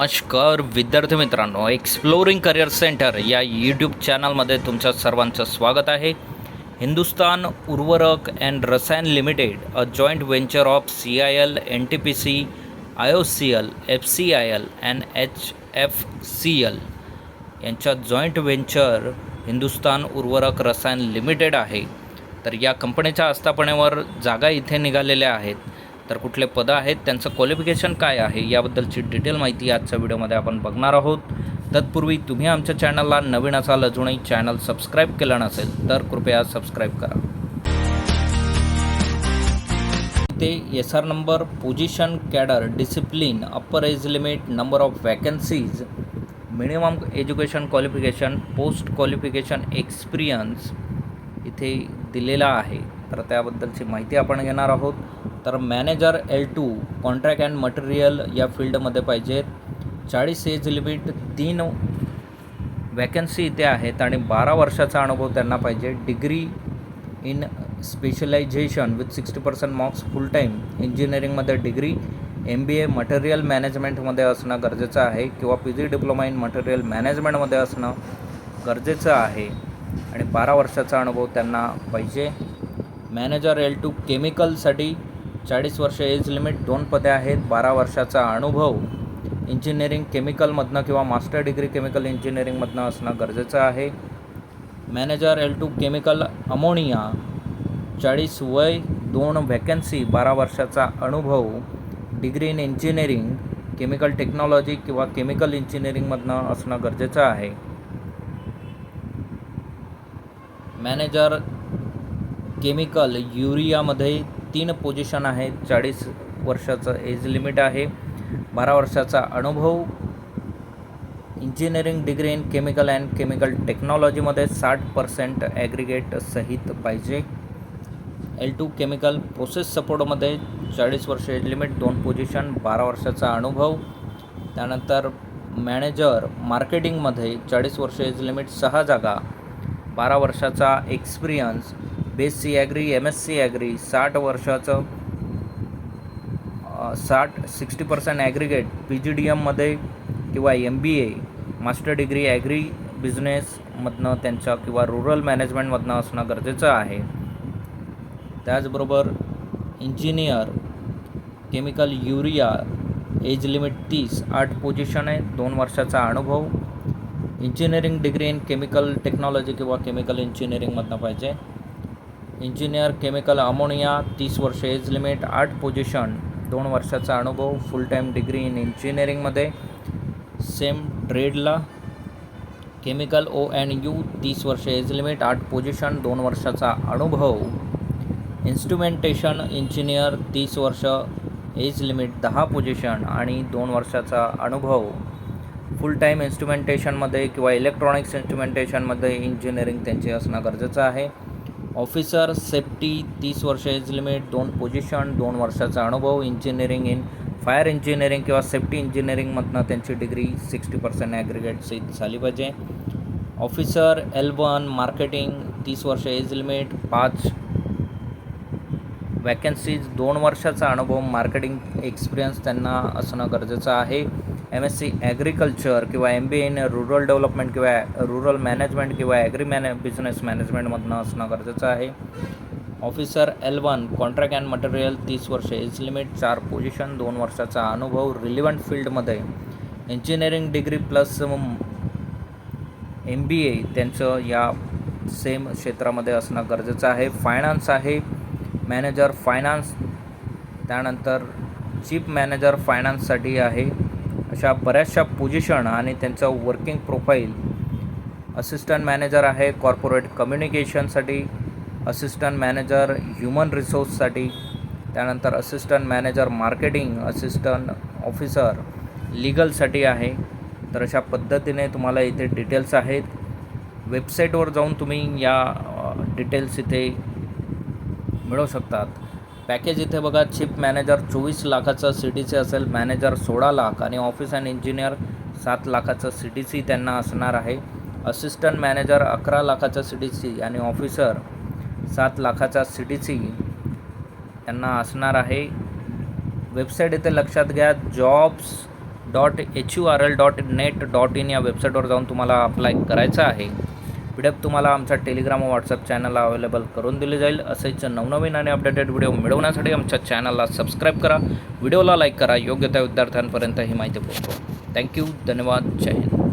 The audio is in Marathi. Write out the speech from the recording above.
नमस्कार विद्यार्थी मित्रांनो. एक्सप्लोरिंग करिअर सेंटर या यूट्यूब चॅनलमध्ये तुमच्या सर्वांचं स्वागत आहे. Hindustan Urvarak and Rasayan limited a joint venture of C I L N T P C I O C L F C I L and H F C L यांच्या joint venture Hindustan Urvarak Rasayan limited आहे. तर या कंपनीच्या आस्थापनेवर जागा इथे निघालेल्या आहेत. तर कुठले पदं आहेत त्यांचं क्वालिफिकेशन काय आहे याबद्दलची डिटेल माहिती आजच्या व्हिडिओमध्ये आपण बघणार आहोत. तत्पूर्वी तुम्ही आमच्या चॅनलला नवीन असाल अजूनही चॅनल सबस्क्राईब केलं नसेल तर कृपया सबस्क्राईब करा. ते S R number position cadre discipline upper age limit number of vacancies minimum education qualification post qualification experience इथे दिलेला आहे. तर त्याबद्दलची माहिती आपण घेणार आहोत. तर manager L two contract and material या फील्डमध्ये पाहिजेत. चाळीस एज लिमिट तीन वॅकन्सी इथे आहेत आणि बारा वर्षाचा अनुभव त्यांना पाहिजे. Degree in specialisation with sixty percent marks full time इंजिनिअरिंगमध्ये degree M B A material मॅनेजमेंटमध्ये असणं गरजेचं आहे किंवा P G diploma in material मॅनेजमेंटमध्ये असणं गरजेचं आहे आणि बारा वर्षाचा अनुभव त्यांना पाहिजे. मॅनेजर एल टू केमिकलसाठी चाळीस वर्ष एज लिमिट दोन पदे आहेत बारा वर्षाचा अनुभव. इंजिनिअरिंग केमिकलमधनं किंवा मास्टर डिग्री केमिकल इंजिनिअरिंगमधनं असणं गरजेचं आहे. Manager L two chemical ammonia चाळीस वय दोन व्हॅकन्सी बारा वर्षाचा अनुभव. Degree in engineering chemical technology किंवा केमिकल इंजिनिअरिंगमधनं असणं गरजेचं आहे. मॅनेजर केमिकल युरियामध्ये तीन पोझिशन आहेत चाळीस वर्षाचं एज लिमिट आहे. बारा वर्षाचा अनुभव. Engineering degree in chemical and chemical टेक्नॉलॉजीमध्ये साठ पर्सेंट ॲग्रिगेट सहित पाहिजे. एल टू केमिकल प्रोसेस सपोर्टमध्ये चाळीस वर्ष एज लिमिट दोन पोझिशन बारा वर्षाचा अनुभव. त्यानंतर मॅनेजर मार्केटिंगमध्ये चाळीस वर्ष एज लिमिट सहा जागा. बारा वर्षाचा experience BSc agri M S C agri साठ वर्षाचं साठ sixty percent aggregate P G D एममध्ये किंवा M B A master degree agri बिझनेसमधनं त्यांच्या किंवा रुरल मॅनेजमेंटमधनं असणं गरजेचं आहे. त्याचबरोबर engineer chemical urea age limit तीस आठ पोझिशन आहे दोन वर्षाचा अनुभव. Engineering degree in chemical technology किंवा केमिकल इंजिनिअरिंगमधनं पाहिजे. इंजिनियर केमिकल अमोनिया तीस वर्ष एज लिमिट आठ पोझिशन दोन वर्षाचा अनुभव फुल टाईम डिग्री इन इंजिनिअरिंगमध्ये सेम ट्रेडला केमिकल ओ अँड यू तीस वर्ष एज लिमिट आठ पोझिशन दोन वर्षाचा अनुभव. इन्स्ट्रुमेंटेशन इंजिनियर तीस वर्ष एज लिमिट दहा पोझिशन आणि दोन वर्षाचा अनुभव. फुल टाईम इन्स्ट्रुमेंटेशनमध्ये किंवा इलेक्ट्रॉनिक्स इन्स्ट्रुमेंटेशनमध्ये इंजिनिअरिंग त्यांचे असणं गरजेचं आहे. ऑफिसर सेफ्टी तीस वर्ष एज लिमिट दोन पोझिशन दोन वर्षाचा अनुभव इंजिनिअरिंग इन फायर इंजिनिअरिंग किंवा सेफ्टी इंजिनिअरिंगमधनं त्यांची डिग्री सिक्स्टी पर्सेंट ॲग्रिगेट सीट झाली पाहिजे. ऑफिसर एल वन मार्केटिंग तीस वर्ष एज लिमिट पाच वॅकन्सीज दोन वर्षाचा अनुभव मार्केटिंग एक्सपिरियन्स त्यांना असणं गरजेचं आहे. एम एस सी ॲग्रिकल्चर किंवा M B in rural development किंवा रुरल मॅनेजमेंट किंवा ॲग्री मॅने बिझनेस मॅनेजमेंटमधनं असणं गरजेचं आहे. Officer L one contract and material तीस वर्ष. एज लिमिट चार पोझिशन दोन वर्षाचा अनुभव रिलिव्हंट फील्डमध्ये engineering degree plus M B A त्यांचं या सेम क्षेत्रामध्ये असणं गरजेचं आहे. फायनान्स आहे. मॅनेजर फायनान्स त्यानंतर चीफ मॅनेजर फायनान्ससाठी आहे. अशा बऱ्याचशा पोझिशन आणि त्यांचं वर्किंग प्रोफाईल असिस्टंट मॅनेजर आहे कॉर्पोरेट कम्युनिकेशनसाठी असिस्टंट मॅनेजर ह्युमन रिसोर्ससाठी त्यानंतर assistant manager marketing assistant officer लिगलसाठी आहे. तर अशा पद्धतीने तुम्हाला इथे डिटेल्स आहेत. वेबसाईटवर जाऊन तुम्ही या डिटेल्स इथे मिळवू शकतात. पॅकेज इथे बघा चिप मॅनेजर चोवीस लाखाचं सी डी सी असेल मॅनेजर सोळा लाख आणि ऑफिस अँड इंजिनियर सात लाखाचं सी डी सी त्यांना असणार आहे. असिस्टंट मॅनेजर अकरा लाखाचं सी डी सी आणि ऑफिसर सात लाखाचा सी डी सी त्यांना असणार आहे. वेबसाईट इथे लक्षात घ्या jobs dot H U R L dot net dot in या वेबसाईटवर जाऊन तुम्हाला अप्लाय करायचं आहे. पी डी एफ तुम्हाला आमच्या टेलिग्राम व व्हॉट्सअप चॅनलला अवेलेबल करून दिले जाईल. असेच नवनवीन आणि अपडेटेड व्हिडिओ मिळवण्यासाठी आमच्या चॅनलला सबस्क्राईब करा. व्हिडिओला लाईक करा. योग्य त्या विद्यार्थ्यांपर्यंत ही माहिती पोहोचवा. थँक्यू धन्यवाद. जय हिंद.